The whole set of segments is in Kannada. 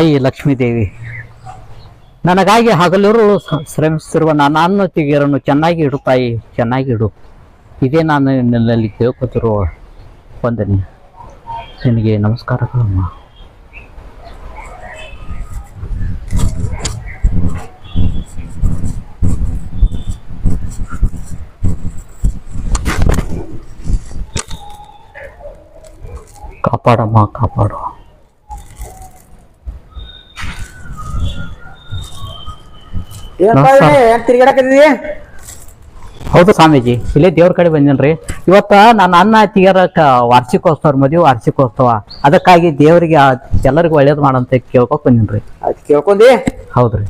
ತಾಯಿ ಲಕ್ಷ್ಮೀದೇವಿ. ನನಗಾಗಿ ಹಗಲಿರುಳು ಸ- ಶ್ರಮಿಸುತ್ತಿರುವ ನನ್ನ ಅನ್ನತಿಗೆರನ್ನು ಚೆನ್ನಾಗಿ ಇಡು ತಾಯಿ, ಚೆನ್ನಾಗಿ ಇಡು. ಇದೇ ನಾನು ನಿನ್ನಲ್ಲಿ ಕೇಳ್ಕೊತಿರುವ ವಂದನೆ. ನಿನಗೆ ನಮಸ್ಕಾರಗಳಮ್ಮ. ಕಾಪಾಡಮ್ಮ, ಕಾಪಾಡು ಏನಪ್ಪ ನಮಸ್ಕಾರ. ಏನ್ ತಿರ್ಗಾಡಕತ್ತಿದಿ ಹೌದು ಸ್ವಾಮೀಜಿ ಇಲ್ಲೇ ದೇವ್ರ ಕಡೆ ಬಂದೇನ್ರಿ. ಇವತ್ತ ನನ್ನ ಅನ್ನ ಅತ್ತಿಗೆರಕ್ಕ ವಾರ್ಷಿಕೋತ್ಸವ ಮದುವೆ ವಾರ್ಷಿಕೋತ್ಸವ. ಅದಕ್ಕಾಗಿ ದೇವರಿಗೆ ಎಲ್ಲರಿಗೂ ಒಳ್ಳೇದು ಮಾಡಂತ ಕೇಳ್ಕೊಕ್ ಬಂದೇನ್ರಿ. ಅದ್ ಕೇಳ್ಕೊಂಡಿ? ಹೌದ್ರಿ.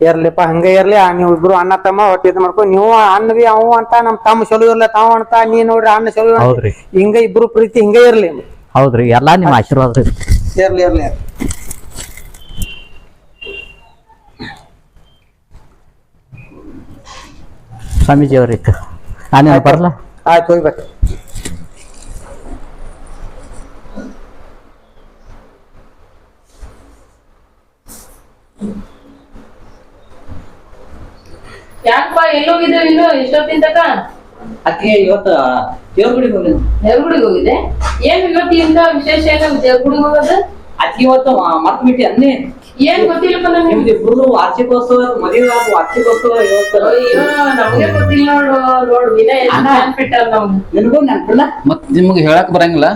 ಇರ್ಲಿಪ್ಪ ಹಂಗ ಇರ್ಲಿ ನೀವು ನೀವ್ ಇಬ್ರು ಅಣ್ಣ ತಮ್ಮ ಹೊಟ್ಟೆ ಇದ್ ಮಾಡ್ಕೊ. ನೀವು ಅಣ್ಣ ಬಿ ಅವ ಅಂತ ನಮ್ ತಮ್ಮ ಚಲೋ ಇರ್ಲಿ ತಾವ ಅಂತ ನೀ ನೋಡ್ರಿ ಅಣ್ಣ ಚಲೋ ಇರ್ಲಿ. ಹೌದ್ರಿ. ಹಿಂಗ ಇಬ್ರು ಪ್ರೀತಿ ಹಿಂಗ ಇರ್ಲಿ ಹೌದ್ರಿ. ಎಲ್ಲಾ ನಿಮ್ಮ ಆಶೀರ್ವಾದ ರೀ. ಇರ್ಲಿ ಇರ್ಲಿ ಸ್ವಾಮೀಜಿ ನಾನೇ ನಾನು ಬರಲ್ಲ ಆಯ್ತು ಹೋಗ್ಬೇಕು ಯಾಕಪ್ಪ ಎಲ್ಲೋಗಿದ್ದೆ ಇನ್ನು ಎಷ್ಟೊತ್ತಿನ ತಕ ಅತ್ತಿಗೆ ಇವತ್ತು ದೇವ್ರ ಗುಡಿಗೆ ಹೋಗಿ ದೇವ್ಗುಡಿಗೆ ಏನು ಏನ್ ಇವತ್ತಿಂದ ವಿಶೇಷ ಏನು ದೇವ್ಗುಡಿಗೆ ಹೋಗೋದು? ಅತ್ತಿಗೆ ಇವತ್ತು ಮತ್ ಬಿಟ್ಟು ಅನ್ನಿ. ಏನ್ ಗೊತ್ತಿಲ್ಲಪ್ಪ ನಮ್ಗೆ ಇಬ್ರು ವಾರ್ಷಿಕೋತ್ಸವ ಮದುವೆ ವಾರ್ಷಿಕೋತ್ಸವ ಇವತ್ತು. ಅಯ್ಯೋ ನಮ್ಗೆ ಗೊತ್ತಿಲ್ಲ ನೋಡು ನೋಡು ವಿನಯ್ ನೆನ್ಪಿಟ್ಟಾರ ನಮ್ಗೆ ನಿನಗೂ ನೆನಪಿಲ್ಲ? ಮತ್ ನಿಮ್ಗೆ ಹೇಳಕ್ ಬರಂಗಿಲ್ಲ?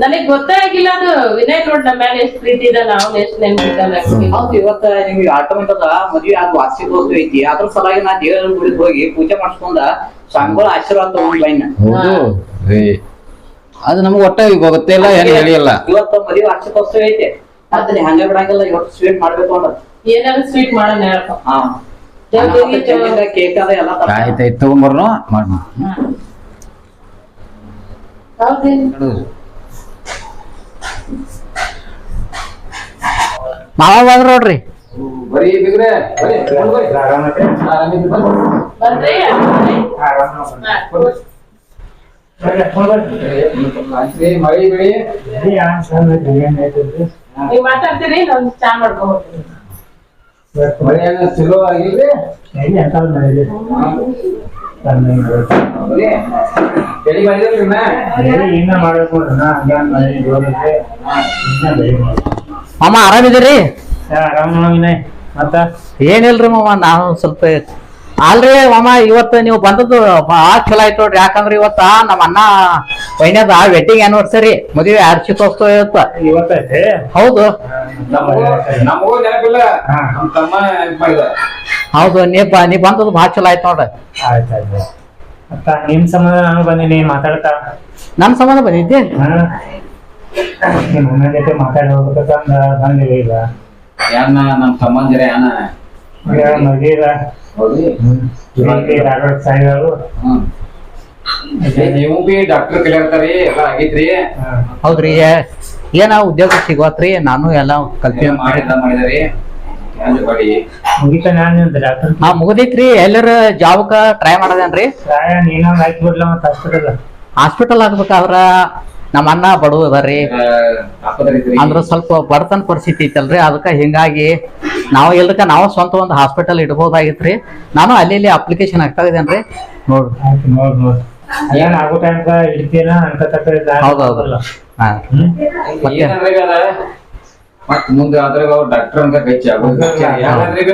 ನನಗ್ ಗೊತ್ತೇ ಆಗಿಲ್ಲ ಅದು. ವಿನಯ್ ನೋಡ್ ನಮ್ಮ ಮೇಲೆ ಎಷ್ಟ್ ಪ್ರೀತಿ ಇದೆ ನಾವು ಎಷ್ಟ್ ನೆನ್ಪಿಟ್ಟಲ್ಲ ಹೌದು ಇವತ್ತ ನಿಮ್ಗೆ ಅದ ಮದ್ವೆ ಆದ ವಾರ್ಷಿಕೋತ್ಸವ ಐತಿ. ಅದ್ರ ಸಲುವಾಗಿ ನಾ ದೇವರ ಗುಡಿಗೆ ಹೋಗಿ ಪೂಜೆ ಮಾಡಿಸ್ಕೊಂಡ ಸ್ವಾಮಿಗಳ ಆಶೀರ್ವಾದ ತಗೊಂಡ್ ಬೈನ ಅದು ನಮ್ಗೆ ಒಟ್ಟ ಈಗ ಗೊತ್ತಿಲ್ಲ ಏನ್ ಹೇಳಿಲ್ಲ. ಇವತ್ತು ಮದುವೆ ವಾರ್ಷಿಕೋತ್ಸವ ಐತಿ. ಮತ್ತೆ ನೀ ಹಂಗ ಬಿಡಂಗಿಲ್ಲ ಇವತ್ತು ಸ್ವೀಟ್ ಮಾಡ್ಬೇಕು ಅಂದ್ರ. ಏನಾದ್ರು ಸ್ವೀಟ್ ಮಾಡೋಣ ಹೇಳಪ್ಪ. ಹಾ. ಕೇಕ್ ಅದ ಎಲ್ಲ ತರ ಆಯ್ತಾಯ್ತು ತಗೊಂಬರ್ನು? ಮಾಡಿ ಹೌದೇನು ಮಾವ ಬಂದ್ರ ನೋಡ್ರಿ. ಬರೀ ಬಿಗ್ರೆ ಬರೀ. ಆರಾಮಿದ್ದೀರಿ ಮಳಿ ಬೆಳಿ ನೀವ್ ಮಾತಾಡ್ತೀರಿ ನಾನು ಚಾ ಚಲೋ ಆಗಿಲ್ರಿ ಬರೀ ಬೆಳಿ ಮಾಡಿದ್ರಿ ಇನ್ನ? ಮಾಡಬೇಕು. ಮಾಮ ಆರಾಮಿದ್ದೀರಿ? ಆರಾಮ್ ಮತ್ತ? ಏನಿಲ್ರಿ ಮಾಮ ನಾನು ಸ್ವಲ್ಪ ಅಲ್ರಿ ಮಾಮ ಇವತ್ತು ನೀವು ಬಂದದ್ದು ಭಾಳ ಚಲೋ ಆಯ್ತು ನೋಡ್ರಿ. ಯಾಕಂದ್ರೆ ಇವತ್ತ ನಮ್ಮ ಅಣ್ಣ ವೈನ್ಯದ ವೆಡ್ಡಿಂಗ್ ಆನಿವರ್ಸರಿ ಮದುವೆ ವಾರ್ಷಿಕೋತ್ಸವ ಇವತ್ತ ಇವತ್ತೈತೆ? ಹೌದು. ನಮಗೂ ನೆನಪಿಲ್ಲ ಹಾ. ತಮ್ಮ ನೆನಪು ಮಾಡಿದ ಹೌದು ನೀ ಬ ನೀ ಬಂದದ್ದು ಭಾಳ ಚಲೋ ಆಯ್ತು ನೋಡ್ರಿ. ಆಯ್ತಾಯ್ತು ನಿಮ್ ಸಂಬಂಧ ನಾನು ಬಂದಿನಿ ಮಾತಾಡ್ತಾ? ನಮ್ಮ ಸಂಬಂಧ ಬಂದಿದ್ದೆ? ಹಾ. ನಿಮ್ ಅಣ್ಣ ಜೊತೆ ಮಾತಾಡಿ ಹೋಗ್ಬೇಕಂತ ಬಂದಿವಿ ಈಗ. ಯಾನ ನಮ್ ತಮ್ಮಂದಿರ ಯಾನ ನೀವು ಬಿ ಡಾಕ್ಟರ್ ಕಲಿಯರ್ತಾರಿ ಎಲ್ಲ ಆಗಿದ್ರಿ? ಹೌದ್ರಿ. ಏನ ಉದ್ಯೋಗ ಸಿಗೋತ್ರಿ ನಾನು ಎಲ್ಲ ಕಲ್ಪಿ ಮಾಡಿದ ಮಾಡಿದಾರಿ? ಹಾ ಮುಗ್ದೈತ್ರಿ. ಎಲ್ಲರ ಜಾಬ್ಕ ಟ್ರೈ ಮಾಡದೇನ್ರಿ? ಪ್ರಾಯ ನೀನೊಂದ್ ಹಾಕಿ ಬಿಡ್ಲ ಮತ್ತ ಹಾಸ್ಪಿಟಲ್ ಹಾಸ್ಪಿಟಲ್ ಆಗ್ಬೇಕಾದ್ರ ನಮ್ಮ ಅಣ್ಣ ಬಡವ ಅದಾರಿ ಅಂದ್ರ ಸ್ವಲ್ಪ ಬಡತನ ಪರಿಸ್ಥಿತಿ ಐತಲ್ರಿ. ಅದಕ್ಕ ಹಿಂಗಾಗಿ ನಾವು ಎಲ್ರಕ ನಾವು ಸ್ವಂತ ಒಂದು ಹಾಸ್ಪಿಟಲ್ ಇಡ್ಬೋದಾಗಿತ್ರಿ. ನಾನು ಅಲ್ಲಿ ಇಲ್ಲಿ ಅಪ್ಲಿಕೇಶನ್ ಹಾಕ್ತಾ ಇದ್ದೇನ್ರಿ. ನೋಡ್ರಿ. ಹಾ? ಮತ್ ಮುಂದೆ ಅದ್ರಾಗ ಅವ್ರ ಡಾಕ್ಟರ್ ಅಂತ ಗಚ್ಚಿ ಆಗೋದು.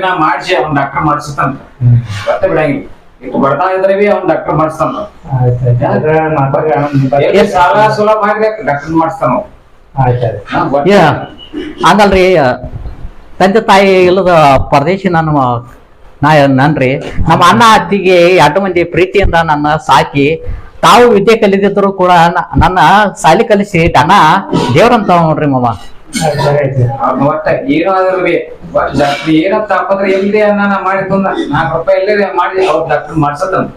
ನಾ ಮಾಡ್ಸಿ ಅವ್ನ ಡಾಕ್ಟರ್ ಮಾಡಿಸುತ್ತಂತ ಬಿಡಂಗಿಲ್ಲ. ಇಟ್ಟು ಬರ್ತಾ ಇದ್ರೆ ಬಿ ಅವ್ನ ಡಾಕ್ಟರ್ ಮಾಡಿಸ್ತಾನ. ಸಾಲ ಸೂಲ ಮಾಡಿ ಡಾಕ್ಟರ್ ಮಾಡಿಸ್ತಾನ ಹಂಗಲ್ರಿ ತಂದೆ ತಾಯಿ ಇಲ್ಲದ ಪರದೇಶಿ ನಾನು ನಾ ನನ್ರಿ. ನಮ್ಮ ಅಣ್ಣ ಅತ್ತಿಗೆ ಎರಡು ಮಂದಿ ಪ್ರೀತಿಯಿಂದ ನನ್ನ ಸಾಕಿ ತಾವು ವಿದ್ಯೆ ಕಲಿದಿದ್ರು ಕೂಡ ನನ್ನ ಸಾಲಿ ಕಲಿಸಿ ದನ ದೇವ್ರಂತ ನೋಡ್ರಿ ಮಾಮ. ಒಟ್ಟ ಏನೋ ಅದ್ರ ಬಿ ಒಟ್ಟ ಡಾಕ್ಟರ್ ಏನೋ ತಪ್ಪದ್ರ ಎಲ್ಲಿದೆ ಅನ್ನ ನಾ ಮಾಡಿದ್ದು ನಾಲ್ಕು ರೂಪಾಯಿ ಎಲ್ಲೇ ಮಾಡಿ ಅವ್ರ ಡಾಕ್ಟರ್ ಮಾಡ್ಸತ್ತಂತ.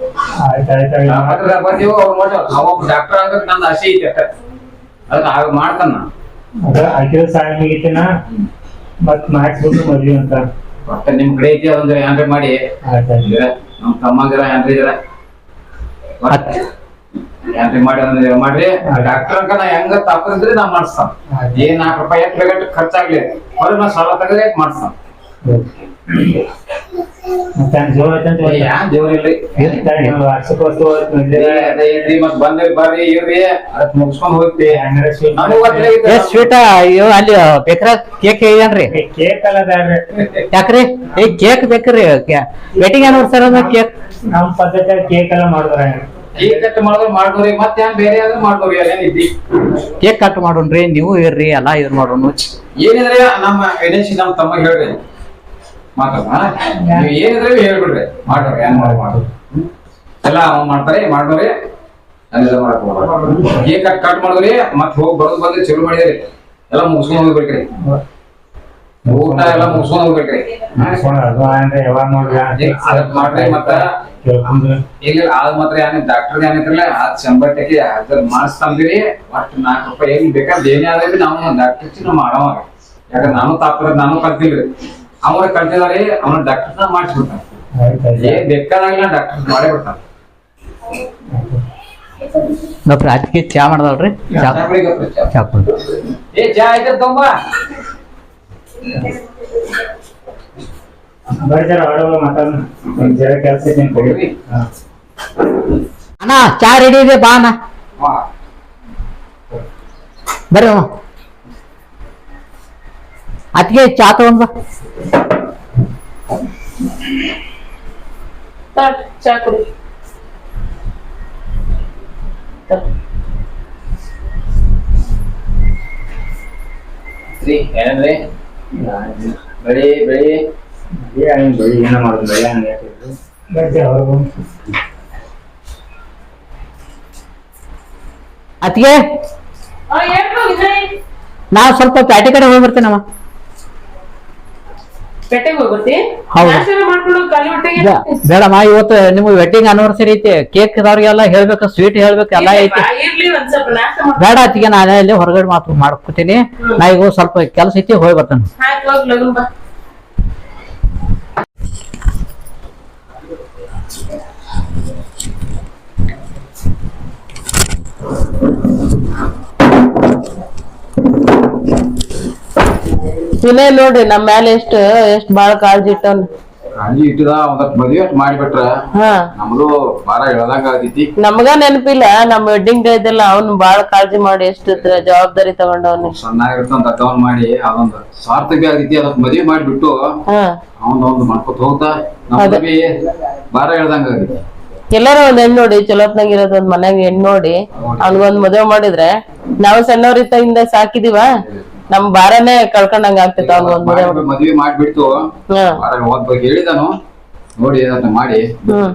ಬಂದೀವು ಅವ್ರು ಮಾಡೋ ಅವ ಡಾಕ್ಟರ್ ಆಗಕ್ ನಂದು ಆಸೆ ಐತೆ ಅಷ್ಟ. ಅದನ್ನ ಆಗ ಮಾಡ್ತಾನ ಅದ ಹಾಕಿದ ಸಾಯಿ ಮುಗಿತಿನ? ಮತ್ ಮದ್ವಿ ಅಂತ. ಒಟ್ಟ ನಿಮ್ ಕಡೆ ಐತಿ ಅದೊಂದ್ ಏನ್ರಿ ಮಾಡಿ. ನಮ್ ತಮ್ಮಂದಿರ ಏನ್ರಿ ಇದ್ರ ಏನ್ರಿ ಮಾಡಿ ಅಂದ್ರೆ ಮಾಡ್ರಿ? ಡಾಕ್ಟರ್ ಅಂಕ ನಾ ಹೆಂಗ ತಪ್ಪಿದ್ರೆ ನಾ ಮಾಡಿಸ್ತಾನ ಏನ್ ನಾಲ್ಕು ರೂಪಾಯಿ ಎಷ್ಟು ಬೇಕಾದ್ರೆ ಖರ್ಚಾಗ್ಲಿ. ಅವ್ರು ನಾ ಸಾಲ ತೆಗೆದ್ರೆ. ಯಾನ್ ಮತ್ ಬಂದ್ರಿ ಬರ್ರಿ ಇರ್ರಿ. ಅದಕ್ ಮುಗಿಸ್ಕೊಂಡ್ ಹೋಗ್ತಿ. ಏ ಸ್ವೀಟ ಅಲ್ಲಿ ಬೇಕ್ರ ಕೇಕ್ ಏನ್ರಿ ಏ, ಕೇಕ್ ಅಲ್ಲ ಬ್ಯಾಡ್ರಿ. ಯಾಕ್ರಿ? ಏ ಕೇಕ್ ಬೇಕ್ರಿ. ವೆಡ್ಡಿಂಗ್ ಆನಿವರ್ಸರಿ ಅಂದ್ರೆ ಕೇಕ್ ನಮ್ ಪದ್ಧತಿ ಕೇಕ್ ಎಲ್ಲ ಮಾಡಿದ್ರೆ ಈಗ ಕಟ್ ಮಾಡಿದ್ರೆ ಮಾಡ್ಕೋರಿ ಮತ್ತೆ ಏನ್ ಬೇರೆ ಆದ್ರೆ ಮಾಡ್ಬೋರಿ ಅದೇನಿದ್ದಿ ಕೇಕ್ ಕಟ್ ಮಾಡೋಣ್ರಿ ನೀವು ಇರ್ರಿ ಎಲ್ಲಾ ಇದ್ ಮಾಡೋಣ ಏನಿದ್ರೆ ನಮ್ಮ ವಿದೇಶಿ ನಮ್ಮ ತಮ್ಮ ಹೇಳ್ರಿ. ಮಾತಾಡ ನೀವು ಏನಿದ್ರೆ ಹೇಳ್ಬಿಡ್ರಿ. ಮಾಡ್ರಿ ಏನ್ ಮಾಡಿ ಮಾಡೋದು? ಎಲ್ಲ ಅವ ಮಾಡ್ತಾರೆ ಮಾಡೋರಿ ಅಲ್ಲೆಲ್ಲ ಮಾಡಕ್ ಹೋಗ್ಬೇಡ್ರಿ. ಕೇಕ್ ಕಟ್ ಕಟ್ ಮಾಡಿದ್ರಿ ಮತ್ತೆ ಹೋಗಿ ಬರೋದು ಬಂದ್ರೆ ಚಲೋ ಮಾಡಿದ್ರಿ. ಎಲ್ಲ ಮುಗಿಸ್ಕೊಂಡು ಹೋಗ್ಬೇಕ್ರಿ. ಊಟ ಎಲ್ಲ ಮುಗಿಸ್ಕೊಂಡು ಹೋಗ್ಬೇಕ್ರಿ. ಮಾಡ್ರಿ ಮತ್ತ. ಕೇಳ್ಕೊಂಡ್ರೆ. ಇಲ್ಲ ಅದ್ ಮಾತ್ರ ಏನ ಡಾಕ್ಟರ್ ಏನಿದ್ರಲ್ಲ ಅದ್ ಶಂಬರ್ ಟಕ್ಕೆ ಅದ್ರ ಮಾರ್ಕ್ಸ್ ತಂದಿರಿ ಒಟ್ಟು ನಾಲ್ಕು ರೂಪಾಯಿ ಏನ್ ಬೇಕಾದ್ ಏನೇ ಆದ್ರೆ ನಾವು ಡಾಕ್ಟರ್ ನಾವು ಮಾಡವ ಯಾಕಂದ್ರೆ ನಾನು ತಾಪರ ನಾನು ಕಲ್ತಿಲ್ರಿ ಅವ್ರ ಕಲ್ತಿದಾರೆ ಅವನ ಡಾಕ್ಟರ್ ಮಾಡಿಸ್ಬಿಡ್ತಾನೆ ಏನ್ ಬೇಕಾದಾಗಿಲ್ಲ ಡಾಕ್ಟರ್ ಮಾಡೇ ಬಿಡ್ತಾನೆ ಅದಕ್ಕೆ ಚಾ ಮಾಡ್ದಲ್ರಿ ಚಾ. ಚಾ ಏ ಚಾ ಆಯ್ತಾ ತುಂಬ ಅಣ್ಣ ಚಾ ರೆಡಿ ಇದೆ ಬಾ ಅಣ್ಣ ಬರ್ರಿ ಅಮ್ಮ ಅದಕ್ಕೆ ಚಾ ತಗೊಂಡ್ ಬಾ ತಟ್, ಚಾ ಕುಡಿ ತಟ್. ರೀ ಏನಂದ್ರಿ ಬೆಳಿ ಬೆಳಿ ಏ, ಹಂಗ್ ಬರೀ ಏನೋ ಮಾಡೋದು ಹಂಗ್? ನಾ ಸ್ವಲ್ಪ ಪ್ಯಾಟಿ ಕಡೆ ಹೋಗಿ ಬರ್ತೀನಮ್ಮ ಬೇಡಮ್ಮ ಇವತ್ತು ನಿಮ್ಗೆ ವೆಡ್ಡಿಂಗ್ ಅನಿವರ್ಸರಿ ಐತಿ. ಕೇಕ್ ಇದವ್ರಿಗೆಲ್ಲ ಹೇಳ್ಬೇಕು ಸ್ವೀಟ್ ಹೇಳ್ಬೇಕು ಎಲ್ಲ ಐತಿ. ಬೇಡ ಅತ್ತಿಗೆ ನಾನೇ ಇಲ್ಲಿ ಹೊರಗಡೆ ಮಾತು ಮಾಡ್ಕೊತೀನಿ. ನಾ ಈಗ ಸ್ವಲ್ಪ ಕೆಲಸ ಐತಿ ಹೋಗಿ ಬರ್ತೇನೆ ಆಯ್ತು ಹೋಗ್ ಲಗನ್ ಬಾ ವಿನಯ್ ನೋಡ್ರಿ ನಮ್ ಮ್ಯಾಲ ಎಷ್ಟು ಎಷ್ಟ್ ಬಾಳ ಕಾಳಜಿ ಇಟ್ಟವ್ನ. ಕಾಳಜಿ ಇಟ್ಟದ ಒಂದಷ್ಟು ಮದ್ವೆ ಮಾಡಿಬಿಟ್ರ ಹಾ. ನಮ್ದು ಬಾಳ ಹೇಳ್ದಂಗ ಆಗೈತಿ. ನಮಗ ನೆನಪಿಲ್ಲ ನಮ್ ವೆಡ್ಡಿಂಗ್ ಡೇ ಇದೆಲ್ಲ ಅವ್ನ ಬಾಳ ಕಾಳಜಿ ಮಾಡಿ ಎಷ್ಟು ಜವಾಬ್ದಾರಿ ತಗೊಂಡವ್ನು. ಸಣ್ಣಾಗಿರ್ತಂತ ಕೌನ್ ಮಾಡಿ ಅದೊಂದು ಸ್ವಾರ್ಥಕ ಬಿ ಆಗೈತಿ ಅದಕ್ಕೆ ಮದ್ವೆ ಮಾಡಿಬಿಟ್ಟು ಹಾ. ಅವನ್ ಒಂದು ಮಾಡ್ಕೊತ ಹೋಗ್ತಾ ನಮ್ ಬಾರ ಹೇಳ್ದಂಗ ಆಗೈತಿ. ಎಲ್ಲಾರ ಒಂದ್ ಹೆಣ್ ನೋಡಿ ಚಲೋತ್ನಾಗ ಇರೋದ್ ಒಂದ್ ಮನ್ಯಾಗ ಹೆಣ್ ನೋಡಿ ಅವ್ನಿಗೊಂದ್ ಮದ್ವೆ ಮಾಡಿದ್ರೆ ನಾವು ಇಂದ ಸಾಕಿದೀವ? ನಮ್ ಬಾರನೇ ಕಳ್ಕೊಂಡಂಗ ಆಗ್ತಿತ್ತ ಅವ್ನಿಗೊಂದ್ ಮದ್ವೆ. ಮಾಡಿ- ಮದ್ವೆ ಮಾಡ್ಬಿಟ್ಟು ಹಾ. ಬಾರ ಹೇಳಿದಾನು. ನೋಡಿ ಏನಂತ ಮಾಡಿ. ಹ್ಮ್.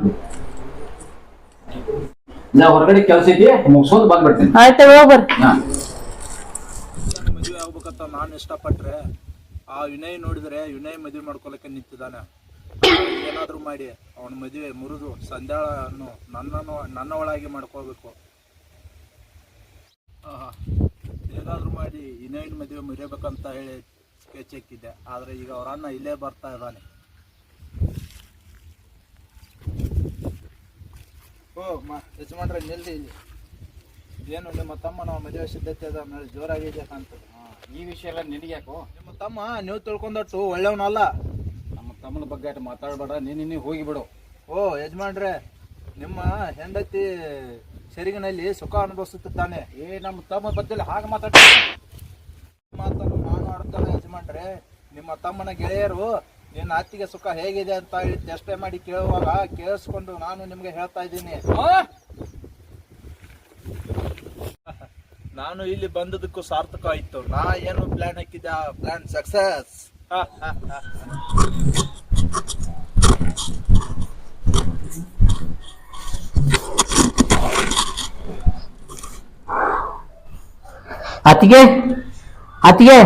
ನಾ ಹೊರಗಡೆ ಕೆಲಸ ಐತಿ ಮುಗಿಸ್ಕೊಂಡು ಬಂದ್ಬಿಡ್ತೀನಿ. ಆಯ್ತು ಹೋಗ್ಬರ್ರಿ ಹಾ. ಮದುವೆ ಆಗ್ಬೇಕಂತ ನಾನು ಇಷ್ಟಪಟ್ರೆ ಆ ವಿನಯ್ ನೋಡಿದ್ರೆ ವಿನಯ್ ಮದುವೆ ಮಾಡ್ಕೊಳಕ್ಕೆ ನಿಂತಿದ್ದಾನೆ. ಏನಾದ್ರೂ ಮಾಡಿ ಅವನ ಮದುವೆ ಮುರಿದು ಸಂಧ್ಯಾಳನ್ನು ನನ್ನನ್ನು ನನ್ನ ಒಳಗೆ ಮಾಡ್ಕೋಬೇಕು ಆಹಾ. ಹೇಗಾದ್ರೂ ಮಾಡಿ ಇನ್ನೇನ್ ಮದುವೆ ಮುರಿಯಬೇಕಂತ ಹೇಳಿ ಸ್ಕೆಚ್ ಹಾಕಿದ್ದೆ. ಆದರೆ ಈಗ ಅವ್ರ ಅಣ್ಣ ಇಲ್ಲೇ ಬರ್ತಾ ಇದ್ದಾನೆ. ಓ ಮಾ ಯಜಮಾನ್ರೆ ನಿಲ್ದಿ ಇಲ್ಲಿ. ಏನು ನಿಮ್ಮ ತಮ್ಮ ನಾವು ಮದುವೆ ಸಿದ್ಧತೆ ಅದ ಮೇಲೆ ಜೋರಾಗಿದೆ ಕಾಣ್ತದೆ? ಈ ವಿಷಯ ಎಲ್ಲ ನಿನಗ್ಯಾಕೋ? ನಿಮ್ಮ ತಮ್ಮ ನೀವು ತಿಳ್ಕೊಂಡಟ್ಟು ಒಳ್ಳೆಯವನಲ್ಲ. ತಮ್ಮನ ಬಗ್ಗೆ ಅಷ್ಟು ಮಾತಾಡಬೇಡ. ನೀನು ಹೋಗಿಬಿಡು ಹೋಗಿ ಬಿಡು. ಓ ಯಜಮಾನ್ರೆ ನಿಮ್ಮ ಹೆಂಡತಿ ಸೆರಿಗಿನಲ್ಲಿ ಸುಖ ಅನುಭವಿಸುತ್ತಾನೆ ಏ ನಮ್ಮ ತಮ್ಮ ಬದ್ದಲ್ಲಿ ಹಾಗೆ ಮಾತಾಡ ಮಾತನ್ನು ನಾನು ಆಡ್ತಾನೆ ಯಜಮಾನ್ರೆ. ನಿಮ್ಮ ತಮ್ಮನ ಗೆಳೆಯರು ನಿನ್ನ ಅತ್ತಿಗೆ ಸುಖ ಹೇಗಿದೆ ಅಂತ ಹೇಳಿ ಚೇಷ್ಟೆ ಮಾಡಿ ಕೇಳುವಾಗ ಕೇಳಿಸ್ಕೊಂಡು ನಾನು ನಿಮ್ಗೆ ಹೇಳ್ತಾ ಇದ್ದೀನಿ. ನಾನು ಇಲ್ಲಿ ಬಂದದಕ್ಕೂ ಸಾರ್ಥಕ ಆಯ್ತು. ನಾ ಏನು ಪ್ಲಾನ್ ಹಾಕಿದ್ದೆ? ಆ ಪ್ಲಾನ್ ಸಕ್ಸಸ್ ಅತ್ತಿಗೆ? ಅತ್ತಿಗೆ?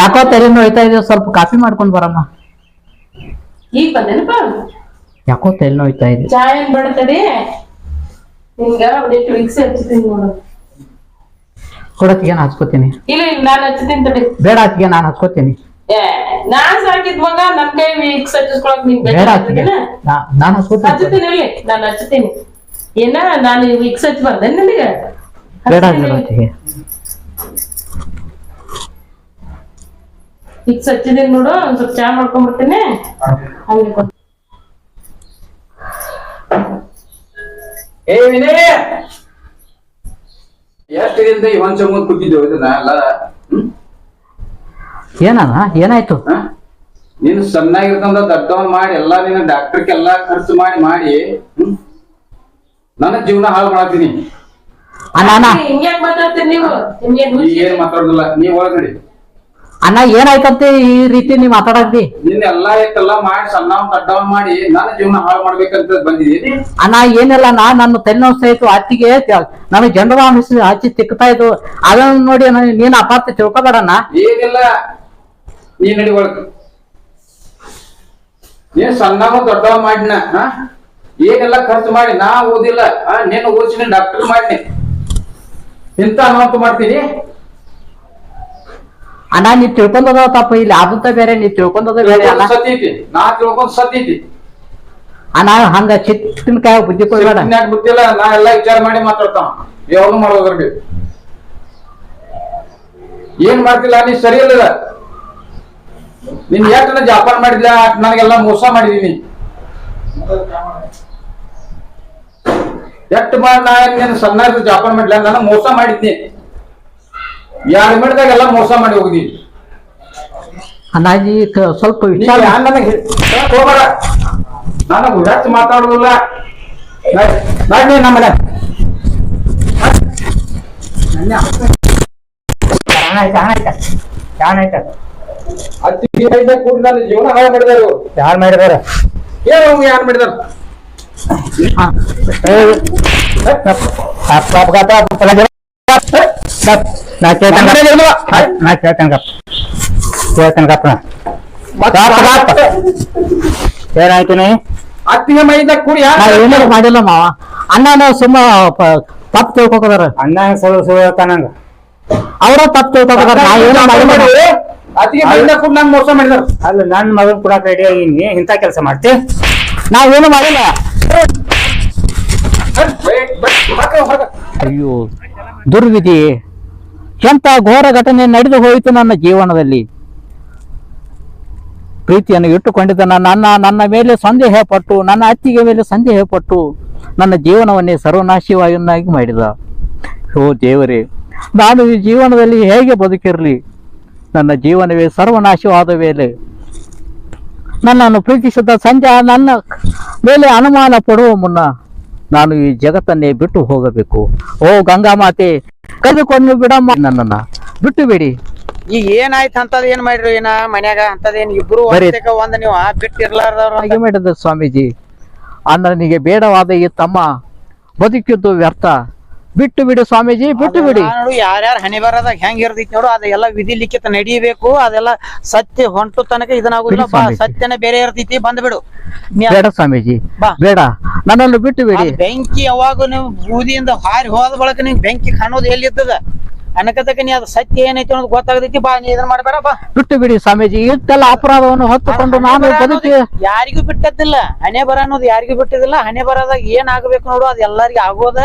ಯಾಕೋ ತಲೆ ನೋಯ್ತಾ ಇದೆ ಸ್ವಲ್ಪ ಕಾಫಿ ಮಾಡ್ಕೊಂಡ್ ಬರಮ್ಮ. ಈಗ ಬಂದೇನಪ್ಪ? ಯಾಕೋ ತಲೆ ನೋಯ್ತಾ ಇದೆ. ಚಾ ಏನ್ ಬೇಡ ತಡಿ ನಿಂಗ ಒಂದಿಷ್ಟು ವಿಕ್ಸ್ ನೋಡು. ಕೊಡತ್ತಿಗೆ ನಾನು ಹಚ್ಕೋತೀನಿ. ಇಲ್ಲ ಇಲ್ಲ ನಾನ್ ತಡಿ. ಬೇಡ ಅತ್ತಿಗೆ ನಾನು ಹಚ್ಕೋತೀನಿ. ಏ ನಾನ್ ಸಾಕಿದ್ವಾಗ ನನ್ನ ನನ್ ಕೈ ವಿಕ್ಸ್ ಹಚ್ಚಿಸ್ಕೊಳಕ್ ನಿಂಗ್ ಬೇಡ ಅತ್ತಿಗೆ. ನಾನು ಹಚ್ಕೋತೀನಿ. ಇಲ್ಲಿ ನಾನು ಹಚ್ತೀನಿ ಏನ ನಾನು ವಿಕ್ಸ್ ಹಚ್ಬಾರ್ದೆ ನಿನಗೆ? ಬೇಡ ಅತ್ತಿಗೆ. ಈಗ ಸಚ್ಚಿದೀನಿ ನೋಡು ಒಂದ್ ಸ್ವಲ್ಪ ಚಾ ಮಾಡ್ಕೊಂಡ್ಬಿಡ್ತೀನಿ ಹಂಗೆ ಕೊಡ್ ಏ ವಿನಯ ಎಷ್ಟು ದಿನದ ಈ ಒಂದ್ ಮುಂದ್ ಕೂತಿದ್ದೇವೆ ಇದನ್ನ ಅಲ್ಲ? ಏನಣ್ಣ ಏನಾಯ್ತು? ನೀನು ಸಣ್ಣಾಗಿರ್ತಂದ ದೊಡ್ಡವನ್ ಮಾಡಿ ಎಲ್ಲಾ ನೀನು ಡಾಕ್ಟರ್ಗೆಲ್ಲ ಖರ್ಚು ಮಾಡಿ ಮಾಡಿ? ನನ್ನ ಜೀವನ ಹಾಳು ಮಾಡತ್ತೀನಿ ಅಣ್ಣ ಅಣ್ಣ. ಹಿಂಗ್ಯಾಕ್ ಮಾತಾಡ್ತೀರಿ ನೀವು? ನಿಮ್ಗೇನ್ ನೀ ಏನ್ ಮಾತಾಡುದಿಲ್ಲ ನೀ ಒಳಗ್ ನಡಿ. ಅಣ್ಣ ಏನಾಯ್ತಂತೆ ಈ ರೀತಿ ನೀವ್ ಮಾತಾಡಕ್ತಿ ನಿನ್ನ ಎಲ್ಲಾ ಇಟ್ಟೆಲ್ಲ ಮಾಡಿ ಸಣ್ಣವನ್ ದೊಡ್ಡವನ್ ಮಾಡಿ ನನ್ನ ಜೀವನ ಹಾಳು ಮಾಡ್ಬೇಕಂತ ಬಂದಿದ್ದೀನಿ ಅಣ್ಣ ಏನಿಲ್ಲ ನಾ ನನ್ನ ತಲೆನೋವು ಸಹಿತ ಅತ್ತಿಗೆ ನನಗೆ ಜನರ ಅನಿಸಿ ಹಚ್ಚಿ ತಿಕ್ತಾ ಇದ್ದು ಅದನ್ನ ನೋಡಿ ನಾನು- ನೀನ್ ಅಪಾರ್ಥ ತಿಳ್ಕೊಬೇಡಣ್ಣ ಏನಿಲ್ಲ ನೀ ನಡಿ ಒಳಗ್. ನೀನ್ ಸಣ್ಣ ದೊಡ್ಡವ ಮಾಡಿನ ಹಾ ಏನೆಲ್ಲ ಖರ್ಚು ಮಾಡಿ ನಾ ಓದಿಲ್ಲ ಆ? ನೀನು ಓದಿಸಿ ಡಾಕ್ಟರ್ ಮಾಡಿನಿ. ಇಂತ ಅನಾಹುತ ಮಾಡ್ತೀನಿ? ಅಣ್ಣ ನೀ ತಿಳ್ಕೊಂಡದ ತಪ್ಪ. ಇಲ್ಲಿ ಆದಂತ ಬೇರೆ ನೀ ತಿಳ್ಕೊಂಡದ ಬೇರೆ ಅಣ್ಣ ಸತ್ತೈತಿ ನಾ ತಿಳ್ಕೊಂಡ್ ಸತ್ತೈತಿ ಅಣ್ಣ ಹಂಗ ಚಿತ್ತಿನಕಾಯ ಬುದ್ಧಿ ಕೊಡ್ಬೇಡ. ಬುದ್ಧಿ ಇಲ್ಲ ನಾ ಎಲ್ಲಾ ವಿಚಾರ ಮಾಡಿ ಮಾತಾಡ್ತಾವ. ಯಾವಾಗ ಮಾಡೋದ್ರಿ ಏನ್ ಮಾಡ್ತಿಲ್ಲ ನೀ ಸರಿ ಇಲ್ಲ ನಿನ್ ಎಷ್ಟು ಜಾಪಾನ್ ಮಾಡಿದ್ಲ ನನಗೆಲ್ಲ ಮೋಸ ಮಾಡಿದೀನಿ. ಎಷ್ಟು ಮಾಡಿ ನಾ ಏನ್ ಸಣ್ಣ ಜಾಪಾನ್ ನಾನು ಮೋಸ ಮಾಡಿದ್ನಿ. ಎರಡು ಮಿನಿಟ್ದಾಗ ಎಲ್ಲ ಮೋಸ ಮಾಡಿ ಹೋಗಿದ್ದೀನಿ ಅಣ್ಣಾಜಿ ಸ್ವಲ್ಪ ನನಗೆ ವಿಚಾರ ಯಾರ್ ನನಗ್ ಹೋಗ್ಬೇಡ. ನನಗ್ ಹೆಚ್ಚು ಮಾತಾಡುದಿಲ್ಲ. ನಡಿ ನಮ್ಮನೆ. ಅತಿ ಐದ ಕೂಡಿ ನನ್ನ ಜೀವನ ಹಾಳು ಮಾಡಿದಾರು ಯಾರ್ ಮಾಡಿದಾರ ಏನು ಯಾರು ಮಾಡಿದಾರ ನಾ ನಾ ಏನಾದ್ರು ಮಾಡಿಲ್ಲ ಮಾವ ಅಣ್ಣನ ಸುಮ್ಮ ತಪ್ಪು ತಿಳ್ಕೊಕೋದಾರ ಅಣ್ಣ ಹೇಳ್ತಾನಂಗ ಅವರ ತಪ್ಪು ಅತ್ತಿಗೆ ಮೈದ ಮೋಸ ಮಾಡಿದಾರ ಅಲ್ಲ ನನ್ನ ಮಗನ್ ಕೂಡ ರೆಡಿ ಆಗಿನಿ ಇಂಥ ಕೆಲಸ ಮಾಡ್ತಿ? ನಾವೇನು ಮಾಡಿಲ್ಲ. ಅಯ್ಯೋ, ದುರ್ವಿಧಿ ಎಂತ ಘೋರ ಘಟನೆ ನಡೆದು ಹೋಯಿತು ನನ್ನ ಜೀವನದಲ್ಲಿ? ಪ್ರೀತಿಯನ್ನು ಇಟ್ಟುಕೊಂಡಿದ್ದ ನನ್ನ ನನ್ನ ಮೇಲೆ ಸಂದೇಹ ಪಟ್ಟು, ನನ್ನ ಅತ್ತಿಗೆ ಮೇಲೆ ಸಂದೇಹ ಪಟ್ಟು ನನ್ನ ಜೀವನವನ್ನೇ ಸರ್ವನಾಶಿವಾಯನ್ನಾಗಿ ಮಾಡಿದ. ಓ ದೇವರೇ, ನಾನು ಈ ಜೀವನದಲ್ಲಿ ಹೇಗೆ ಬದುಕಿರಲಿ? ನನ್ನ ಜೀವನವೇ ಸರ್ವನಾಶವಾದ ಮೇಲೆ ನನ್ನನ್ನು ಪ್ರೀತಿಸಿದ ಸಂಜೆ ನನ್ನ ಮೇಲೆ ಅನುಮಾನ ಪಡುವ ಮುನ್ನ ನಾನು ಈ ಜಗತ್ತನ್ನೇ ಬಿಟ್ಟು ಹೋಗಬೇಕು. ಓ ಗಂಗಾ ಮಾತೆ ಕರೆದುಕೊಂಡು ಬಿಡಮ್ಮ ನನ್ನನ್ನ. ಬಿಟ್ಟು ಬಿಡಿ. ಈಗ ಏನಾಯ್ತು ಅಂತದ ಏನ್ ಮಾಡ್ರಿ ಏನ ಮನ್ಯಾಗ? ಅಂತದೇನ್ ಇಬ್ರು ಒಂದ್ ನೀವು ಬಿಟ್ಟಿರ್ಲಾರ್ದವ್ರಾಗಿ ಮಾಡಿದ ಸ್ವಾಮೀಜಿ. ಅಣ್ಣನಿಗೆ ಬೇಡವಾದ ಈ ತಮ್ಮ ಬದುಕಿದ್ದು ವ್ಯರ್ಥ. ಬಿಟ್ಟು ಬಿಡು ಸ್ವಾಮೀಜಿ ಬಿಟ್ಟು ಬಿಡಿ. ನೋಡು ಯಾರ್ಯಾರ ಹನಿ ಬರದಾಗ ಹೆಂಗ್ ಇರ್ತೈತಿ ನೋಡು ಅದೆಲ್ಲ ವಿಧಿ ಲಿಖಿತ ನಡೀಬೇಕು ಅದೆಲ್ಲ ಸತ್ಯ ಹೊಂಟು ತನಕ ಇದನ್ನಾಗುದಿಲ್ಲ. ಸತ್ಯನ ಬಾ. ಸತ್ಯನೇ ಬೇರೆ ಇರ್ತೈತಿ ಬಂದ್ ಬಿಡು. ಬೇಡ ಸ್ವಾಮೀಜಿ ಬಾ. ಬೇಡ ನನ್ನನ್ನು ಬಿಟ್ಟು ಆ ಬಿಡಿ ಬೆಂಕಿ ಯಾವಾಗ ನೀವು ಬೂದಿಯಿಂದ ಹಾರಿ ಹೋದ ಬಳಕ ನಿಂಗೆ ಬೆಂಕಿ ಕಾಣೋದು ಎಲ್ಲಿರ್ತದ? ಅನಕತಕ ನೀ ಅದ ಸತ್ಯ ಏನೈತಿ ಅನ್ನೋದು ಗೊತ್ತಾಗತೈತಿ ಬಾ ನೀ ಇದನ್ನ ಮಾಡಬೇಡ ಬಾ. ಬಿಟ್ಟು ಬಿಡಿ ಸ್ವಾಮೀಜಿ ಇಷ್ಟೆಲ್ಲ ಅಪರಾಧವನ್ನು ಹೊತ್ತುಕೊಂಡು ನಾನು ಬದುಕಿ ಯಾರಿಗೂ ಬಿಟ್ಟದ್ದಿಲ್ಲ. ಹಣೆ ಬರ ಅನ್ನೋದು ಯಾರಿಗೂ ಬಿಟ್ಟಿದಿಲ್ಲ ಹಣೆ ಬರದಾಗ ಏನ್ ಆಗ್ಬೇಕು ನೋಡು ಅದ್ ಎಲ್ಲರಿಗೂ ಆಗೋದ.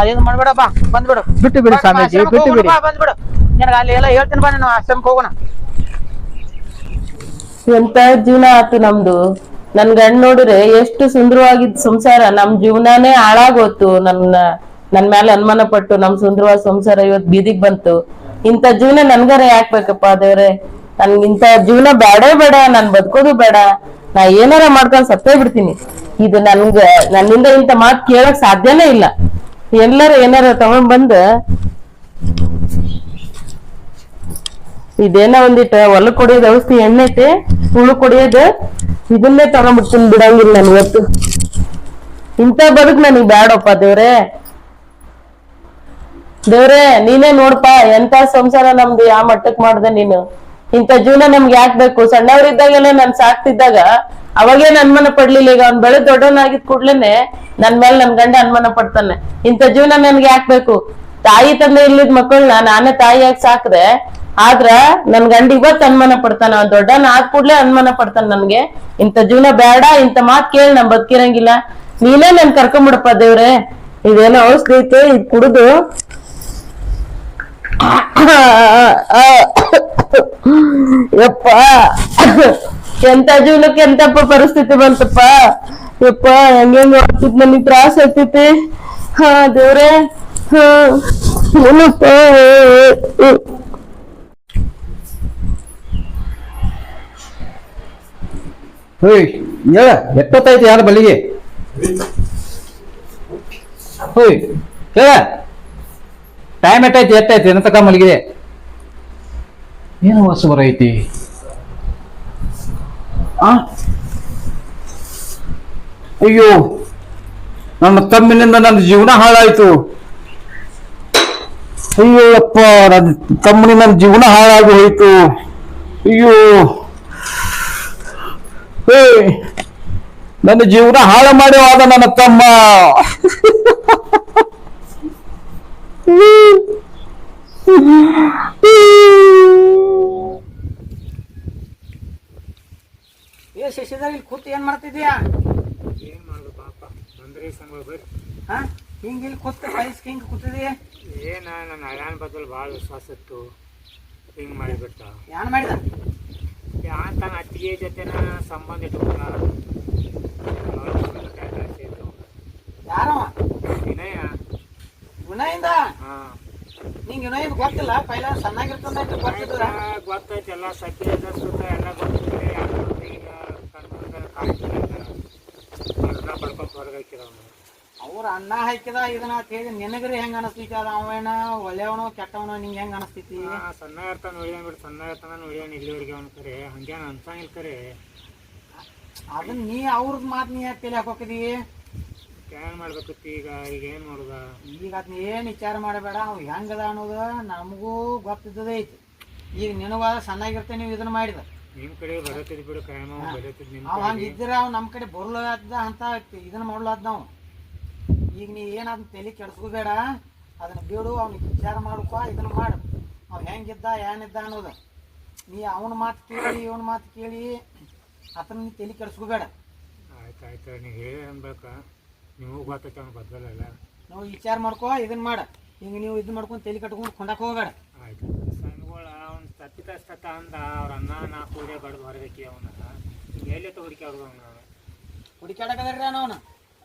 ಅದೇನ್ ಮಾಡ್ಬೇಡ ಬಾ ಬಂದ್ಬಿಡು. ಬಿಟ್ಟು ಬಿಡಿ ಸ್ವಾಮೀಜಿ ಬಿಟ್ಟು ಬಿಡಿ. ಬಾ, ಬಂದ್ಬಿಡು. ನಿನಗೆ ಅಲ್ಲಿ ಎಲ್ಲ ಹೇಳ್ತೀನಿ ಬಾ ನಾನು ಆಶ್ರಮಕ್ಕೆ ಹೋಗೋಣ. ಎಂತ ಜೀವನ ಆತು ನಮ್ದು? ನನ್ ಗಂಡ್ ನೋಡ್ರೆ ಎಷ್ಟು ಸುಂದರವಾಗಿದ್ ಸಂಸಾರ ನಮ್ ಜೀವನಾನೇ ಹಾಳಾಗೋತು. ನನ್ನ ನನ್ ಮೇಲೆ ಅನುಮಾನ ಪಟ್ಟು ನಮ್ ಸುಂದರವಾದ ಸಂಸಾರ ಇವತ್ ಬೀದಿಗ್ ಬಂತು. ಇಂತ ಜೀವನ ನನ್ಗಾರ ಯಾಕ್ ಬೇಕಪ್ಪ ದೇವ್ರೆ? ನನ್ ಇಂತ ಜೀವನ ಬೇಡೇ ಬೇಡ, ನಾನ್ ಬದುಕೋದು ಬೇಡ. ನಾ ಏನಾರ ಮಾಡ್ಕೊಂಡ್ ಸತ್ತೇ ಬಿಡ್ತೀನಿ. ಇದು ನನ್ಗ, ನನ್ನಿಂದ ಇಂತ ಮಾತ್ ಕೇಳಕ್ ಸಾಧ್ಯನೇ ಇಲ್ಲ. ಎಲ್ಲಾರ ಏನಾರ ತಗೊಂಡ್ ಬಂದ್ ಇದೇನ ಒಂದಿಟ್ಟು ಹೊಲ ಕೊಡಿಯೋದ್ ಔಷಧಿ ಎಣ್ಣೆ ಐತೆ, ಹುಳು ಕೊಡಿಯೋದ್ ಇದನ್ನೇ ತಗೊಂಡ್ಬಿಡ್ತೀನಿ ಬಿಡಂಗಿಲ್ಲ ನಾನು ಇವತ್ತು. ಇಂಥ ಬದುಕ್ ನನಗ್ ಬೇಡಪ್ಪ ದೇವ್ರೆ. ದೇವ್ರೆ, ನೀನೇ ನೋಡ್ಪ, ಎಂತ ಸಂಸಾರ ನಮ್ದು, ಯಾವ ಮಟ್ಟಕ್ ಮಾಡ್ದೆ ನೀನು? ಇಂತ ಜೀವನ ನಮ್ಗೆ ಯಾಕ್ ಬೇಕು? ಸಣ್ಣವರಿದ್ದಾಗೆಲ್ಲ ನಾನ್ ಸಾಕ್ತಿದ್ದಾಗ, ಅವಾಗೇ ಅನ್ಮಾನ ಪಡ್ಲಿಲ್ಲ. ಈಗ ಅವ್ನ್ ಬೆಳೆ ದೊಡ್ಡವನಾಗಿದ್ ಕೂಡ್ಲೇನೆ ನನ್ ಮೇಲೆ ನನ್ ಗಂಡ ಅನ್ಮಾನ ಪಡ್ತಾನೆ. ಇಂತ ಜೀವನ ನನ್ಗೆ ಯಾಕ್ ಬೇಕು? ತಾಯಿ ತಂದೆ ಇಲ್ಲಿದ್ ಮಕ್ಕಳನ್ನ ನಾನೇ ತಾಯಿಯಾಗಿ ಸಾಕ್ದೆ, ಆದ್ರ ನನ್ ಗಂಡ ಇವತ್ ಅನುಮಾನ ಪಡ್ತಾನ. ಅವ್ನ್ ದೊಡ್ಡನ ಆದ್ ಕೂಡ್ಲೆ ಅನುಮಾನ ಪಡ್ತಾನ ನನ್ಗೆ. ಇಂತ ಜೀವನ ಬೇಡ ಇಂತ ಮಾತ್ ಕೇಳಿ, ನಾನ್ ಬದುಕಿರಂಗಿಲ್ಲ. ನೀನೇ ನನ್ ಕರ್ಕೊಂಬಿಡಪ್ಪ ದೇವ್ರೆ. ಇದೇನೋ ಔಷಧಿ ಐತೆ ಇದ್ ಕುಡುದು ಯಪ್ಪ. ಎಂತ ಜೀವನಕ್ಕೆ ಎಂತಪ್ಪ ಪರಿಸ್ಥಿತಿ ಬಂತಪ್ಪ? ಯಪ್ಪ ಹೆಂಗೆಂಗ ಆಗ್ತಿದ್ ನನಗ್ ತ್ರಾಸ ಆಗ್ತೈತಿ ಹಾ, ದೇವ್ರೆ. ಏನಪ್ಪ? ಹೋಯ್ ಹೇಳ ಎಷ್ಟೊತ್ತಾಯ್ತು ಯಾರ ಬಲ್ಲಿಗೆ? ಹೋಯ್ ಹೇಳ. ಟೈಮ್ ಎಟ್ಟೈತಿ ಎಷ್ಟಾಯ್ತು? ಏನು ತಕ ಮಲಗಿದೆ. ಏನು ಹೊಸ ಬರೈತಿ? ಆ? ಅಯ್ಯೋ, ನನ್ನ ತಮ್ಮಿನಿಂದ ನನ್ನ ಜೀವನ ಹಾಳಾಯ್ತು. ಅಯ್ಯೋ, ಅಪ್ಪ, ನನ್ನ ತಮ್ಮನಿಂದ ನನ್ನ ಜೀವನ ಹಾಳಾಗಿ ಹೋಯ್ತು. ಅಯ್ಯೋ. ಏ ನನ್ನ ಜೀವನ ಹಾಳು ಮಾಡಿ ನನ್ನ ತಮ್ಮ. ಏ ಶಶಿಧರ್ ಇಲ್ಲಿ ಕೂತ್ ಏನ್ ಮಾಡ್ತಿದ್ಯಾ? ಏನ್ ಮಾಡುದು ಪಾಪ ಬಂದ್ರೆ ಸಂಬಳ ಬರ್ರಿ ಹಾ? ಹಿಂಗ್ ಇಲ್ಲಿ ಕೂತ್ ಕೈಸ್ ಹಿಂಗ್ ಕೂತಿದ್ಯ? ಏನ ನನ್ನ ಅಯಾನ್ ಬದಲು ಭಾಳ ವಿಶ್ವಾಸ ಇತ್ತು. ಹಿಂಗ್ ಮಾಡಿಬಿಟ್ಟ. ಯಾನ್ ಮಾಡಿದ? ಯಾನ್ ತನ್ನ ಅತ್ತಿಗೆ ಜೊತೆನ ಸಂಬಂಧ ಇಟ್ಕೊಂಡ ಯಾರವ ವಿನಯ ವಿನಯಿಂದ ಹಾ ನಿಂಗ್ ವಿನಯದ್ ಗೊತ್ತಿಲ್ಲ ಪೈಲ ಸಣ್ಣಾಗಿರ್ತದ ಅಂತ ಗೊತ್ತಿದ್ರ? ಗೊತ್ತೈತೆ ಎಲ್ಲ ಸತ್ಯ ಸುತ್ತ ಎಲ್ಲ ಗೊತ್ತಿದೆ. ಈಗ ಕರ್ಕೊಂಡು ಪಡ್ಕೊಂತ ಹೊರಗೆ ಹಾಕಿದವನು ಅವ್ರ ಅಣ್ಣ ಹಾಕಿದ ಇದನ್ನ ಕೇಳಿ ಹೇಳಿ ನಿನಗ್ರಿ ಹೆಂಗ ಅನಸ್ತೈತಿ ಅದ ಅವೇನ? ಒಳ್ಳೆಯವನು ಕೆಟ್ಟವನು ನಿಂಗೆ ಹೆಂಗ ಅನಸ್ತೈತಿ? ಸಣ್ಣ ಇರ್ತಾನ ನೋಡ್ಯಾನ ಬಿಡು ಸಣ್ಣ ಇರ್ತಾನ ನೋಡ್ಯಾನ ಇಲ್ಲಿವರೆಗೆ ಅವ್ನ ಕರೆ. ಹಂಗೇನ ಅನ್ಸಂಗಿಲ್ಲ ಕರೆ. ಅದನ್ನ ನೀ ಅವ್ರದ್ ಮಾತು ನೀ ಯಾಕೆ ತಲೆ ಹಾಕೋಕಿದಿ ಏನ್ ಮಾಡ್ಬೇಕಿತ್ತು ಈಗ? ಈಗ ಏನ್ ಮಾಡುದ? ಈಗ ಅದ್ನ ಏನ್ ವಿಚಾರ ಮಾಡಬೇಡ ಅವ್ ಹೆಂಗದ ಅನ್ನೋದು ನಮಗೂ ಗೊತ್ತಿದ್ದದೇ ಐತಿ. ಈಗ ನಿನಗಾದ ಸಣ್ಣಾಗಿರ್ತೇನೆ ನೀವು ಇದನ್ನ ಮಾಡಿದ. ನಿಮ್ ಕಡೆ ಬರತ್ತಿದ್ ಬಿಡು ಬರತ್ತಿದ್ ನಿಮ್ಮ ಅವ್ ಹಂಗ ಅವ್ ನಮ್ ಕಡೆ ಬರ್ಲಾದ ಅಂತ ಇದನ್ನ ಮಾಡ್ಲಾದ ನಾವು. ಈಗ ನೀ ಏನ್ ಅದನ್ನ ತಲೆ ಕೆಡ್ಸ್ಕೋಬೇಡ ಅದನ್ನ ಬಿಡು ಅವ್ನಿಗೆ ವಿಚಾರ ಮಾಡ್ಕೊ ಇದನ್ನ ಮಾಡು. ಅವ್ ಹೆಂಗಿದ್ದ ಏನಿದ್ದ ಅನ್ನೋದು. ನೀ ಅವನ ಮಾತು ಕೇಳಿ ಇವನ ಮಾತು ಕೇಳಿ ಆತನ ನೀ ತಲೆ ಕೆಡ್ಸ್ಕೋಬೇಡ ಆಯ್ತು ಆಯ್ತು ನೀವು ಹೇಳಿ ಅನ್ಬೇಕ ನಿಮಗೂ ಗೊತ್ತೈತೆ ಅವ್ನು ಬದಲಲ್ಲ ನಾವು ವಿಚಾರ ಮಾಡ್ಕೋ ಇದನ್ನ ಮಾಡ. ಹಿಂಗೆ ನೀವು ಇದನ್ನ ಮಾಡ್ಕೊಂಡು ತಲೆ ಕಟ್ಕೊಂಡು ಕೊಂಡಕ್ಕೆ ಹೋಗಬೇಡ. ಆಯ್ತು. ಸಣ್ಣಗಳ ಅವ್ನು ತಪ್ಪಿತಸ್ತ ಅಂದ ಅವ್ರ ಅನ್ನ ನಾ ಕೂಡೇ ಬಡ್ದು ಹೊರಬೇಕಿ ಅವನ. ಎಲ್ಲಿ ಹುಡುಕಿ ಅವ್ರದ್ದು ಅವನು ಹುಡುಕಾಡಕದ್ರಿ ಅವನ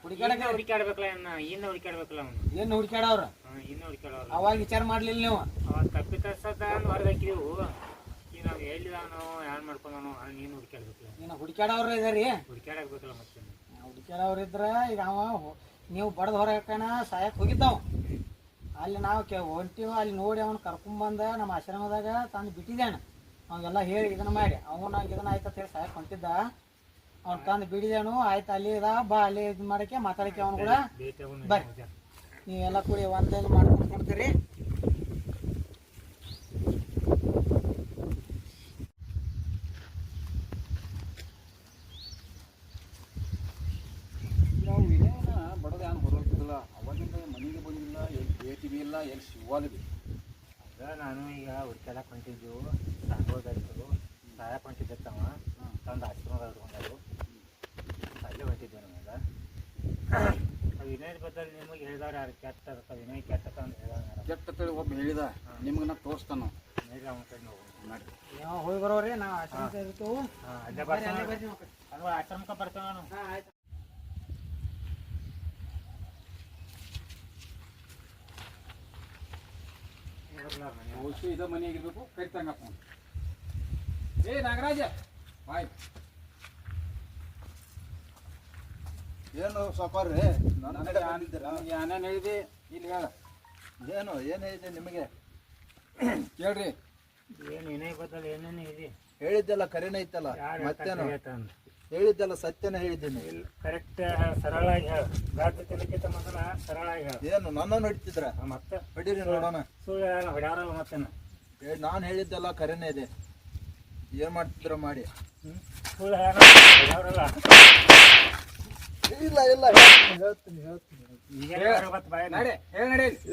ಹುಡುಕಾಡಕ ಇನ್ನ ಹುಡುಕಾಡ್ಬೇಕಲ್ಲ ಇನ್ನ ಇನ್ನ ಹುಡುಕಾಡ್ಬೇಕಲ್ಲ ಅವನು? ಏನು ಹುಡುಕಾಡವ್ರ ಇನ್ನ ಹುಡುಕಾಡವ್ರು ಅವಾಗ ವಿಚಾರ ಮಾಡಲಿಲ್ಲ ನೀವು. ಅವಾಗ ತಪ್ಪಿತಸ್ತತ ಅಂದ್ ಹೊರಬೇಕಿವು ಈಗ ನಾವು ಎಲ್ಲಿದಾನೋ ಯಾರು ಮಾಡ್ಕೊಂಡವನು ನೀನು ಹುಡುಕಾಡ್ಬೇಕಲ್ಲ ನೀನು ಹುಡುಕಾಡವ್ರ ಇದಾರಿ ಹುಡುಕಾಡಬೇಕಲ್ಲ ಮತ್ತೆ ಹುಡುಕಾಡವ್ರ ಇದ್ರ ಈಗ ಅವ ನೀವು ಬಡದ್ ಹೊರ ಹಾಕಣ ಸಾಯಕ್ ಹೋಗಿದ್ದಾವ. ಅಲ್ಲಿ ನಾವು ಕೆ ಹೊಂಟಿವ ಅಲ್ಲಿ ನೋಡಿ ಅವನ್ ಕರ್ಕೊಂಬಂದ ನಮ್ಮ ಆಶ್ರಮದಾಗ ತಂದು ಬಿಟ್ಟಿದ್ದಾನ ಅವನ್ನೆಲ್ಲ ಹೇಳಿ ಇದನ್ನ ಮಾಡಿ. ಅವನ ಇದನ್ನ ಆಯ್ತು ಅಂತ ಹೇಳಿ ಸಾಯಕ್ ಹೊಂಟಿದ್ದ. ಅವ್ನು ತಂದು ಬಿಡಿದೇನು ಆಯ್ತು ಅಲ್ಲಿ ಇದ ಬಾ ಅಲ್ಲಿ ಇದು ಮಾಡಕ್ಕೆ ಮಾತಾಡಕ್ಕೆ ಅವನು ಕೂಡ ಬರ್ರಿ. ನೀವೆಲ್ಲ ಕೂಡಿ ಒಂದೇ ಮಾಡ್ಕೊಂಡು ಕೊಡ್ತೀರಿ ನಾವು ವಿನಯನ ಬಡದ ಏನು ಹೊರಲ್ತಿಲ್ಲ ಅವಾಗಿಂದ ಮನೆಗೆ ಬಂದಿಲ್ಲ ಎಲ್ಲಿ ಭೇಟಿ ಬಿ ಎಲ್ಲಿ ಅದ ನಾನು ಈಗ ಹುಡ್ಕಾಡಕ್ ಹೊಂಟಿದ್ದೆವು ಸಾಂಗೋದರಿದ್ರು ಸಾಯಕ್ ತಮ್ಮ ತಂದು ಆಶ್ರಮದ ಇಟ್ಕೊಂಡರು ಅಲ್ಲೇ ಹೊಂಟಿದ್ದೆ ನಮಗೆ ವಿನಯದ ಬದಲು ನಿಮಗೆ ಹೇಳಿದಾರೆ ಯಾರು? ಕೆಟ್ಟ ವಿನಯ್ ಕೆಟ್ಟ ಅಂತ ಹೇಳ ಕೆಟ್ಟ ತಿಳಿ ಒಬ್ಬ ಹೇಳಿದ ನಿಮ್ಗೆ ನಾ ತೋರಿಸ್ತಾನ. ಮೇಲೆ ಅವನ ಕಡೆ ಹೋಗು ಮಾಡ್ರಿ ನಾವು ಹೋಗಿ ಬರೋರಿ ನಾವು ಆಶ್ರಮ ಅಲ್ಲೇ ಬರ್ತಾನೆ ಬರ್ರಿ ನೀವು. ಅಲ್ವಾ ಆಶ್ರಮಕ್ಕೆ ಬರ್ತಾನೆ ನಾನು ಹಾ, ಆಯ್ತು ಬಹುಶಃ ಆಗಿರ್ಬೇಕು ಕೈ ಕರಿತಂಗಪ್ಪ ಏ ನಾಗರಾಜ ಬಾಯ್ ಏನು ಕಡೆ ಬಂದಿದ್ದೀರಾ ಏನೇನು ಹೇಳಿದೆ ಇಲ್ಲಿ ಹೇಳ ಏನು ಏನು ಇದೆ ನಿಮಗೆ ಕೇಳ್ರಿ ಏನು ಏನೇ ಬದಲು ಏನೇನು ಇದೆ ಹೇಳಿದ್ದೆಲ್ಲ ಕರೆನ ಇತ್ತಲ್ಲ ಯಾರು ಮತ್ತೇನು ಹೇಳಿದ್ದೆಲ್ಲ ಸತ್ಯನ ಹೇಳಿದ್ದೀನಿ ಕರೆಕ್ಟ್ ಸರಳಾಗಿ ಹೇಳಿ ಗಾಡಿ ತಿಳಕ್ಕಿಂತ ಮೊದಲ ಸರಳಾಗಿ ಹೇಳು ಏನು ನನ್ನನ್ನು ಹೊಡಿತಿದ್ರ ಮತ್ತೆ ಹೊಡೀರಿ ನೋಡೋಣ ಸುಳ್ಳು ಹೊಡ್ಯಾರಲ್ಲ ಮತ್ತೇನು ನಾನು ಹೇಳಿದ್ದೆಲ್ಲ ಕರೆನೇ ಇದೆ. ಏನು ಮಾಡ್ತಿದ್ರ ಮಾಡಿ? ಸುಳ್ಳು ಇಲ್ಲ ಇಲ್ಲ ಹೇಳ್ತೀನಿ ಹೇಳ್ತೀನಿ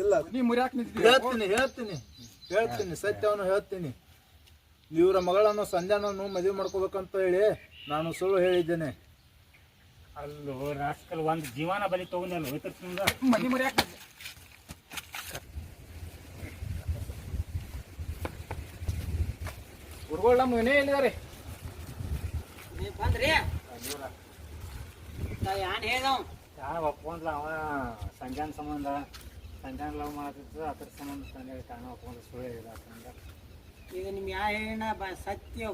ಇಲ್ಲ. ನೀ ಮುರಿಯಾಕ ನಿಂತಿದ್ದೀಯ ಹೇಳ್ತೀನಿ ಹೇಳ್ತೀನಿ. ಹೇಳ್ತೀನಿ ಸತ್ಯವನ್ನು ಹೇಳ್ತೀನಿ. ಇವರ ಮಗಳನ್ನು ಸಂಧ್ಯಾನನ್ನು ಮದುವೆ ಮಾಡ್ಕೋಬೇಕಂತ ಹೇಳಿ ನಾನು ಸುಳ್ಳು ಹೇಳಿದ್ದೇನೆ. ಅಲ್ಲೋ ರಾಸ್ಕಲ್ ಒಂದು ಜೀವನ ಬಲಿ ತಗೊಂಡಲ್ಲ ಮನಿ ಮುರಿಯಾಕ ಗುರುಗಳು ನಮ್ಮ ವಿನಯ ಎಲ್ಲಿದ್ದಾರೆ ನೀವು ಬಂದ್ರಿ? ಯಾನ್ ಹೇಳ್ದವ್? ಯಾರು ಒಪ್ಕೊಂಡ್ಲ ಅವ ಸಂಜಾನ್ ಸಂಬಂಧ. ಸಂಜಾನ್ ಲವ್ ಮಾಡ್ತಿತ್ತು ಅದ್ರ ಸಂಬಂಧ ಸಂಜೆ ತಾನ ಒಪ್ಕೊಂಡು ಸುಳ್ಳು ಹೇಳಿದ ಸಂಜೆ ಈಗ ನಿಮ್ ಯಾ ಹೇಳಿನ ಬ ಸತ್ಯ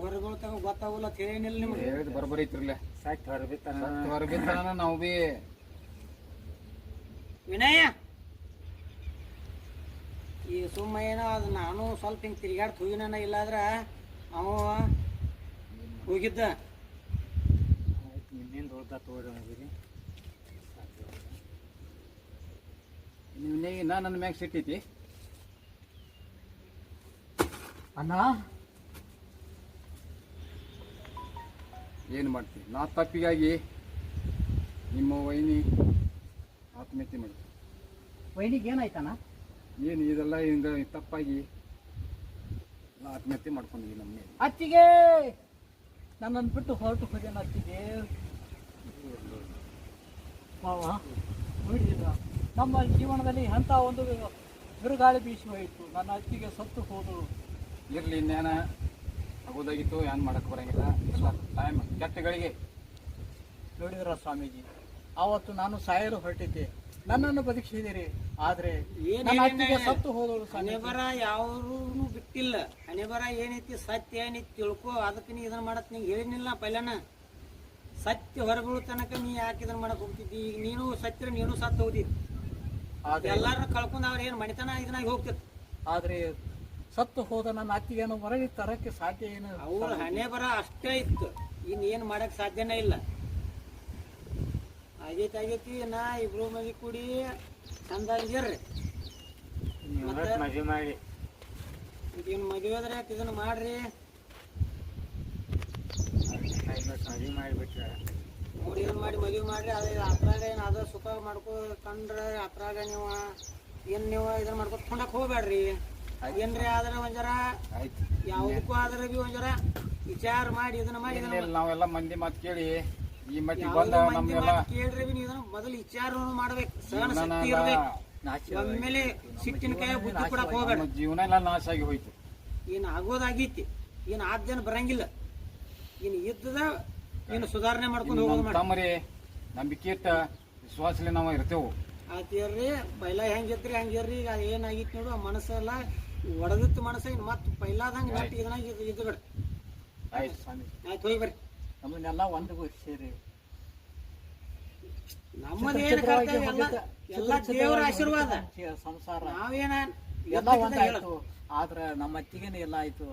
ತಗೋ ಗೊತ್ತಾಗಲ್ಲ ಅಂತ ಹೇಳಿನಿಲ್ಲ ನಿಮ್ಗೆ. ಹೇಳಿದ್ ಬರೋಬ್ಬರಿ ಐತ್ರಲ್ಲ ಸಾಕಿ ಹೊರಬಿತ್ತಾನ. ಹೊರಬಿದ್ದಾನ ನಾವು ಬಿ ವಿನಯ! ಈ ಸುಮ್ಮ ಏನೋ ಅದು ನಾನು ಸ್ವಲ್ಪ ಹಿಂಗೆ ತಿರ್ಗಾಡ್ ಹೋಗಿನ ಇಲ್ಲಾದ್ರ ಅವ ಹೋಗಿದ್ದ? ನಿನ್ನಿಂದ ದೊಡ್ಡ ತೋರಿ ಹೋಗಿರಿ ನೀವು ನಾ ನನ್ನ ಮ್ಯಾಗ ಸಿಟ್ಟೈತಿ. ಅಣ್ಣ. ಏನು ಮಾಡ್ತೀವಿ ನಾ ತಪ್ಪಿಗಾಗಿ ನಿಮ್ಮ ವೈನಿ ಆತ್ಮಹತ್ಯೆ ಮಾಡಿ ವೈನಿಗೆ ಏನಾಯ್ತಣ್ಣ? ಏನು ಇದೆಲ್ಲ ಹಿಂಗೆ ತಪ್ಪಾಗಿ ಆತ್ಮಹತ್ಯೆ ಮಾಡ್ಕೊಂಡಿದ್ವಿ ನಮ್ಮ ಮೇಲೆ. ಅತ್ತಿಗೆ! ನನ್ನನ್ನು ಬಿಟ್ಟು ಹೊರಟು ಹೋಗ್ಯಾನ ಅತ್ತಿಗೆ. ಮಾವ ನಮ್ಮ ಜೀವನದಲ್ಲಿ ಅಂಥ ಒಂದು ಬಿರುಗಾಳಿ ಬೀಸಿ ಹೋಯಿತು ನನ್ನ ಅತ್ತಿಗೆ ಸತ್ತು ಹೋದಳು ಇರ್ಲಿ ಇನ್ನೇನ ಆಗೋದಾಗಿತ್ತು ಏನು ಮಾಡಕ್ಕೆ ಬರಂಗಿಲ್ಲ. ಎಲ್ಲ ಟೈಮ್ ಕೆಟ್ಟಗಳಿಗೆ. ನೋಡಿದ್ರ ಸ್ವಾಮೀಜಿ ಆವತ್ತು ನಾನು ಸಾಯಲು ಹೊರಟಿದ್ದೆ. ನನ್ನನ್ನು ಬದುಕಿಸಿದಿರಿ ಆದ್ರೆ ಸತ್ತು ಹೋದಳು ಹಣೆಬರ ಯಾರೂ ಬಿಟ್ಟಿಲ್ಲ. ಹಣೆಬರ ಏನೈತಿ ಸತ್ಯ ಏನೈತಿ ತಿಳ್ಕೊ ಅದಕ್ಕೆ ನೀ ಇದನ್ನ ಮಾಡತ್ ನಿಂಗೆ ಹೇಳಿನಿಲ್ಲ ಪೈಲನ? ಸತ್ಯ ಹೊರಬೀಳು ತನಕ ನೀ ಯಾಕೆ ಇದನ್ನ ಮಾಡಕ್ ಹೋಗ್ತಿದ್ದಿ? ಈಗ ನೀನು ಸತ್ತಿರ ನೀನು ಸತ್ತು ಹೋದಿ ಎಲ್ಲಾರು ಕಳ್ಕೊಂಡ್ ಅವ್ರ ಏನ್ ಮಣಿತನ ಇದನ್ನಾಗಿ ಹೋಗ್ತಿತ್ತು? ಆದ್ರೆ ಸತ್ತು ಹೋದ ನನ್ನ ಅತ್ತಿಗೇನು ಹೊರಗೆ ತರಕ್ಕೆ ಸಾಧ್ಯ ಏನು? ಅವ್ರ ಹಣೆ ಬರ ಅಷ್ಟೇ ಇತ್ತು. ಇನ್ ಏನ್ ಮಾಡಕ್ ಸಾಧ್ಯನೇ ಇಲ್ಲ. ಆಗೈತಿ ಆಗೈತಿ. ನಾ ಇಬ್ರು ಮಂದಿ ಕೂಡಿ ಚಂದ ಇದ್ದೀರ್ರಿ ನೀವು ಮತ್ತೆ? ಮದುವೆ ಮಾಡಿ. ಇದನ್ನ ಮದುವೆ ಆದ್ರೆ ಇದನ್ನ ಮಾಡ್ರಿ. ಮದುವೆ ಮಾಡಿಬಿಟ್ರೆ. ನೋಡಿ ಇದನ್ನ ಮಾಡಿ ಮದುವೆ ಮಾಡ್ರಿ. ಅದೇ ಅದ್ರಾಗ ಏನು ಅದ ಸುಖ ಮಾಡ್ಕೊಂಡ್ರೆ ಅದ್ರಾಗ ನೀವು ಏನು ನೀವು ಇದನ್ನ ಮಾಡ್ಕೊತ ಕೊಂಡಕ್ಕೆ ಹೋಗ್ಬೇಡ್ರಿ. ಏನ್ರಿ ಆದ್ರೆ ಒಂಜರ? ಯಾವುದಕ್ಕೂ ಆದ್ರೆ ಬಿ ಒಂಜರ? ವಿಚಾರ ಮಾಡಿ ಇದನ್ನ ಮಾಡಿ. ನಾವೆಲ್ಲ ಮಂದಿ ಮಾತು ಕೇಳಿ ಈ ಮಟ್ಟಿಗೆ ಬಂದ ಮಂದಿ ಕೇಳ್ರಿ ಬಿ ನೀವು ಮೊದಲು ವಿಚಾರನು ಮಾಡ್ಬೇಕು. ಸಹನ ಶಕ್ತಿ ಇರ್ಬೇಕು. ಒಮ್ಮೆಲೆ ಸಿಟ್ಟಿನ ಕೈ ಬುದ್ಧಿ ಕೊಡಕ್ ಹೋಗ್ಬೇಡ. ನಮ್ಮ ಜೀವನ ಎಲ್ಲ ನಾಶ ಆಗಿ ಹೋಯ್ತು. ಏನ್ ಆಗೋದಾಗೈತಿ ಏನ್ ಆದ್ಯನ ಬರಂಗಿಲ್ಲ. ಏನ್ ಇದ್ದದ ಏನು ಸುಧಾರಣೆ ಮಾಡ್ಕೊಂಡು ಇನ್ನು ಹೋಗೋದು ಮಾಡಿ. ತಮ್ಮರಿ ನಂಬಿಕೆ ಇಟ್ಟ ವಿಶ್ವಾಸಲೆ ನಾವು ಇರ್ತೇವು. ಆತಿರ್ರಿ ಪೈಲ ಹೆಂಗಿತ್ರಿ ಹಂಗಿರ್ರಿ ಈಗ ಏನಾಗಿತ್ತು ನೋಡು ಆ ಮನಸ್ಸೆಲ್ಲ ಒಡದಿತ್ತು ಮನಸ್ಸ ಇನ್ನು ಮತ್ತೆ ಪೈಲಾದಂಗೆ ನೆಟ್ ಇದನ್ನಾಗಿ ಇದು ಬಿಡ ಆಯ್ತು ಆಯ್ತು ಹೋಗಿ ಬರ್ರಿ. ನಮ್ಮನ್ನೆಲ್ಲ ಒಂದು ಸೇರಿ. ನಮ್ಮದೇನು ಕರ್ತವ್ಯ ಎಲ್ಲ ಎಲ್ಲ ದೇವರ ಆಶೀರ್ವಾದ. ಸಂಸಾರ. ನಾವೇನ ಎಲ್ಲ ಒಂದಾಯ್ತು ಆದ್ರೆ ನಮ್ಮ ಅತ್ತಿಗೆನೇ ಎಲ್ಲ ಆಯ್ತು.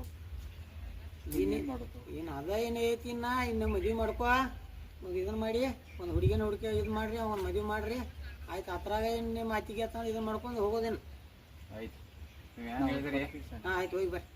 ಏನೇನ್ ಮಾಡುದು? ಏನ್ ಅದ ಏನ್ ಐತಿ ಇನ್ನ? ಇನ್ನ ಮದ್ವಿ ಮಾಡ್ಕೋ. ಮಗ್ ಇದನ್ನ ಮಾಡಿ. ಒಂದ್ ಹುಡುಗಿನ ಹುಡುಕಿ ಇದು ಮಾಡ್ರಿ ಅವ್ನ ಮದ್ವಿ ಮಾಡ್ರಿ. ಆಯ್ತು ಅತ್ರಾಗ ಏನ್ ನಿಮ್ಮ ಅತ್ತಿಗೆ ಅಂತ ಇದನ್ನ ಮಾಡ್ಕೊಂಡು ಹೋಗೋದೇನು? ಆಯ್ತು. ಆಯ್ತು ಹೋಗಿ ಬರ್ರಿ.